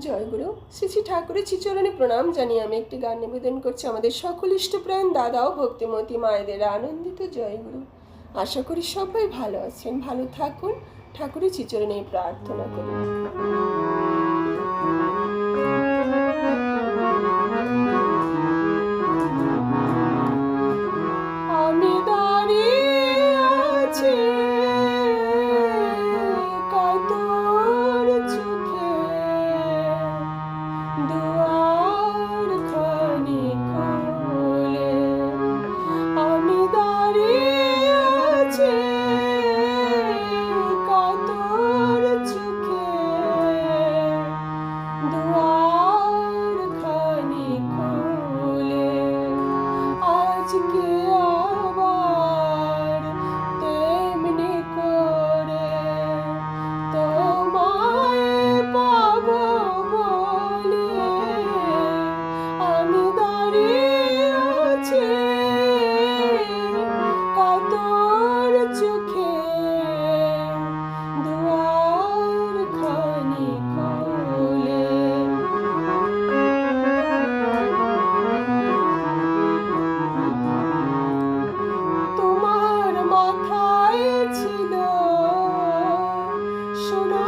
জয়গুরু শ্রী শ্রী ঠাকুরের শ্রীচরণে প্রণাম জানিয়ে আমি একটি গান নিবেদন করছি আমাদের সকল ইষ্টপ্রাণ দাদা ও ভক্তিমতী মায়েদের আনন্দিত জয়গুরু আশা করি সবাই ভালো আছেন, ভালো থাকুন। ঠাকুরের চিচরণে প্রার্থনা করুন to give. shall not.